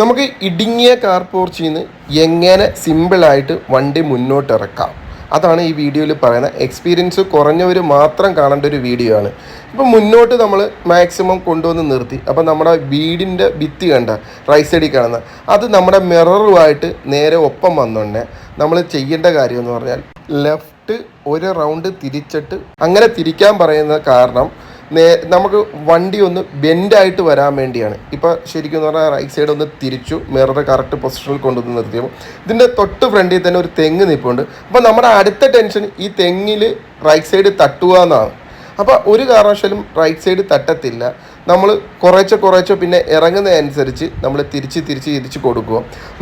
നമുക്ക് ഇടുങ്ങിയ കാർ പോർച്ചിൽ നിന്ന് എങ്ങനെ സിമ്പിളായിട്ട് വണ്ടി മുന്നോട്ട് ഇറക്കാം അതാണ് ഈ വീഡിയോയിൽ പറയുന്നത് എക്സ്പീരിയൻസ് കുറഞ്ഞവർ മാത്രം കാണേണ്ട ഒരു വീഡിയോ ആണ്. ഇപ്പം മുന്നോട്ട് നമ്മൾ മാക്സിമം കൊണ്ടുവന്ന് നിർത്തി. അപ്പം നമ്മുടെ വീടിന്റെ ഭിത്തി കണ്ട റൈറ്റ് സൈഡിൽ കാണുന്ന അത് നമ്മുടെ മിററുമായിട്ട് നേരെ ഒപ്പം വന്നുകൊണ്ട് നമ്മൾ ചെയ്യേണ്ട കാര്യം എന്ന് പറഞ്ഞാൽ ലെഫ്റ്റ് ഒരു റൗണ്ട് തിരിച്ചിട്ട് അങ്ങനെ തിരിക്കാൻ പറയുന്ന കാരണം നേ നമുക്ക് വണ്ടി ഒന്ന് ബെൻഡായിട്ട് വരാൻ വേണ്ടിയാണ്. ഇപ്പോൾ ശരിക്കും പറഞ്ഞാൽ റൈറ്റ് സൈഡ് ഒന്ന് തിരിച്ചു മിറർ കറക്റ്റ് പൊസിഷനിൽ കൊണ്ടുവന്ന് നിർത്തിയപ്പോൾ ഇതിന്റെ തൊട്ട് ഫ്രണ്ടിൽ തന്നെ ഒരു തെങ്ങ് നിൽപ്പുണ്ട് അപ്പോൾ നമ്മുടെ അടുത്ത ടെൻഷൻ ഈ തെങ്ങിൽ റൈറ്റ് സൈഡ് തട്ടുക എന്നാണ്. അപ്പോൾ ഒരു കാരണവശാലും റൈറ്റ് സൈഡ് തട്ടത്തില്ല. നമ്മൾ കുറേശ്ശെ കുറേശ്ശെ പിന്നെ ഇറങ്ങുന്നതനുസരിച്ച് നമ്മൾ തിരിച്ച് തിരിച്ച് തിരിച്ച് കൊടുക്കുക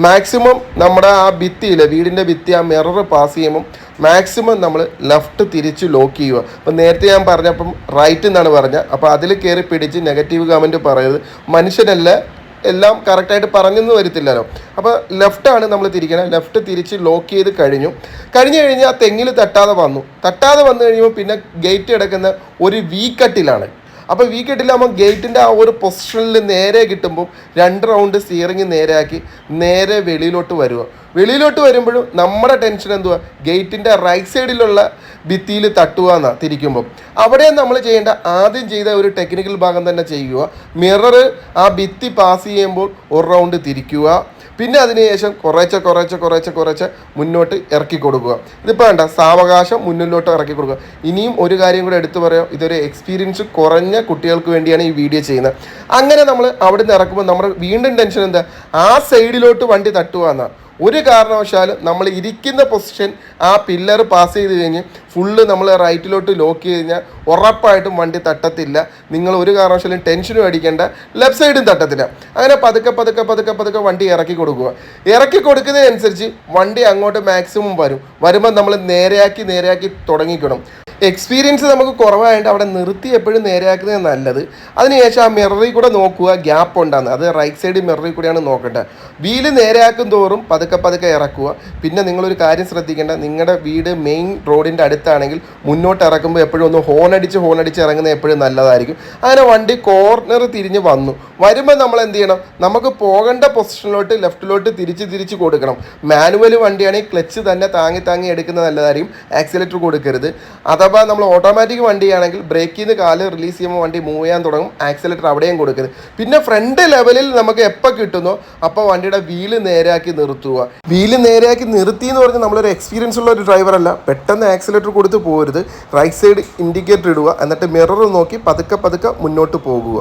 മാക്സിമം നമ്മുടെ ആ ഭിത്തിയിൽ വീടിന്റെ ഭിത്തി ആ മിറർ പാസ് ചെയ്യുമ്പം മാക്സിമം നമ്മൾ ലെഫ്റ്റ് തിരിച്ച് ലോക്ക് ചെയ്യുക. അപ്പം നേരത്തെ ഞാൻ പറഞ്ഞപ്പം റൈറ്റ് എന്നാണ് പറഞ്ഞത് അപ്പോൾ അതിൽ കയറി പിടിച്ച് നെഗറ്റീവ് കമന്റ് പറയുന്നത് മനുഷ്യനല്ല എല്ലാം കറക്റ്റായിട്ട് പറഞ്ഞെന്ന് വരത്തില്ലല്ലോ. അപ്പോൾ ലെഫ്റ്റാണ് നമ്മൾ തിരിക്കണം. ലെഫ്റ്റ് തിരിച്ച് ലോക്ക് ചെയ്ത് കഴിഞ്ഞു. കഴിഞ്ഞു കഴിഞ്ഞാൽ തെങ്ങിൽ തട്ടാതെ വന്നു. തട്ടാതെ വന്നു കഴിയുമ്പോൾ പിന്നെ ഗേറ്റ് കിടക്കുന്ന ഒരു വി കട്ടിലാണ്. അപ്പോൾ വി കെട്ടിലാകുമ്പോൾ ഗേറ്റിന്റെ ആ ഒരു പൊസിഷനിൽ നേരെ കിട്ടുമ്പോൾ രണ്ട് റൗണ്ട് സ്റ്റിയറിങ് നേരെയാക്കി നേരെ വെളിയിലോട്ട് വരിക വെളിയിലോട്ട് വരുമ്പോഴും നമ്മുടെ ടെൻഷൻ എന്തുവാ? ഗേറ്റിന്റെ റൈറ്റ് സൈഡിലുള്ള ഭിത്തിയിൽ തട്ടുക എന്നാണ് തിരിക്കുമ്പോൾ അവിടെ നമ്മൾ ചെയ്യേണ്ട ആദ്യം ചെയ്ത ഒരു ടെക്നിക്കൽ ഭാഗം തന്നെ ചെയ്യുക. മിറർ ആ ഭിത്തി പാസ് ചെയ്യുമ്പോൾ ഒരു റൗണ്ട് തിരിക്കുക. പിന്നെ അതിനുശേഷം കുറേശ്ശെ കുറേശ്ശെ കുറേശ്ശെ കുറേശ്ശെ മുന്നോട്ട് ഇറക്കി കൊടുക്കുക. ഇതിപ്പോൾ വേണ്ട സാവകാശം മുന്നിലോട്ട് ഇറക്കി കൊടുക്കുക. ഇനിയും ഒരു കാര്യം കൂടെ എടുത്തു പറയാം. ഇതൊരു എക്സ്പീരിയൻസ് കുറഞ്ഞ കുട്ടികൾക്ക് വേണ്ടിയാണ് ഈ വീഡിയോ ചെയ്യുന്നത്. അങ്ങനെ നമ്മൾ അവിടെ നിന്ന് ഇറക്കുമ്പോൾ നമ്മുടെ വീണ്ടും ടെൻഷൻ എന്താ? ആ സൈഡിലോട്ട് വണ്ടി തട്ടുക എന്നാണ് ഒരു കാരണവശാലും നമ്മൾ ഇരിക്കുന്ന പൊസിഷൻ ആ പില്ലർ പാസ് ചെയ്ത് കഴിഞ്ഞ് ഫുള്ള് നമ്മൾ റൈറ്റിലോട്ട് ലോക്ക് ചെയ്ത് കഴിഞ്ഞാൽ ഉറപ്പായിട്ടും വണ്ടി തട്ടത്തില്ല. നിങ്ങൾ ഒരു കാരണവശാലും ടെൻഷനും അടിക്കേണ്ട. ലെഫ്റ്റ് സൈഡും തട്ടത്തില്ല. അങ്ങനെ പതുക്കെ പതുക്കെ പതുക്കെ പതുക്കെ വണ്ടി ഇറക്കി കൊടുക്കുക. ഇറക്കി കൊടുക്കുന്നതിനനുസരിച്ച് വണ്ടി അങ്ങോട്ട് മാക്സിമം വരും. വരുമ്പോൾ നമ്മൾ നേരെയാക്കി നേരെയാക്കി തുടങ്ങിക്കണം എക്സ്പീരിയൻസ് നമുക്ക് കുറവായതുകൊണ്ട് അവിടെ നിർത്തി എപ്പോഴും നേരെയാക്കുന്നത് നല്ലത്. അതിനുശേഷം ആ മിററിൽ കൂടെ നോക്കുക ഗ്യാപ്പ് ഉണ്ടാകുന്നത് അത് റൈറ്റ് സൈഡ് മിററിൽ കൂടെയാണ് നോക്കേണ്ടത്. വീൽ നേരെയാക്കും തോറും പതുക്കെ പതുക്കെ ഇറക്കുക. പിന്നെ നിങ്ങളൊരു കാര്യം ശ്രദ്ധിക്കേണ്ട നിങ്ങളുടെ വീട് മെയിൻ റോഡിന്റെ അടുത്താണെങ്കിൽ മുന്നോട്ട് ഇറക്കുമ്പോൾ എപ്പോഴും ഒന്ന് ഹോൺ അടിച്ച് ഹോൺ അടിച്ച് ഇറങ്ങുന്നത് എപ്പോഴും നല്ലതായിരിക്കും. അങ്ങനെ വണ്ടി കോർണർ തിരിഞ്ഞ് വന്നു. വരുമ്പോൾ നമ്മൾ എന്ത് ചെയ്യണം? നമുക്ക് പോകേണ്ട പൊസിഷനിലോട്ട് ലെഫ്റ്റിലോട്ട് തിരിച്ച് തിരിച്ച് കൊടുക്കണം. മാനുവൽ വണ്ടിയാണെങ്കിൽ ക്ലച്ച് തന്നെ താങ്ങി താങ്ങി എടുക്കുന്നത് നല്ലതായിരിക്കും. ആക്സിലേറ്റർ കൊടുക്കരുത്. അഥവാ നമ്മൾ ഓട്ടോമാറ്റിക് വണ്ടിയാണെങ്കിൽ ബ്രേക്കിൽ നിന്ന് കാൽ റിലീസ് ചെയ്യുമ്പോൾ വണ്ടി മൂവ് ചെയ്യാൻ തുടങ്ങും ആക്സിലേറ്റർ അവിടെയും കൊടുക്കരുത്. പിന്നെ ഫ്രണ്ട് ലെവലിൽ നമുക്ക് എപ്പോൾ കിട്ടുന്നോ അപ്പോൾ വണ്ടിയുടെ വീൽ നേരെയാക്കി നിർത്തുക. വീൽ നേരെയാക്കി നിർത്തി എന്ന് പറഞ്ഞാൽ നമ്മളൊരു എക്സ്പീരിയൻസ് ഉള്ള ഒരു ഡ്രൈവറല്ല പെട്ടെന്ന് ആക്സിലേറ്റർ കൊടുത്ത് പോരുത് റൈറ്റ് സൈഡ് ഇൻഡിക്കേറ്റർ ഇടുക. എന്നിട്ട് മിറർ നോക്കി പതുക്കെ പതുക്കെ മുന്നോട്ട് പോകുക.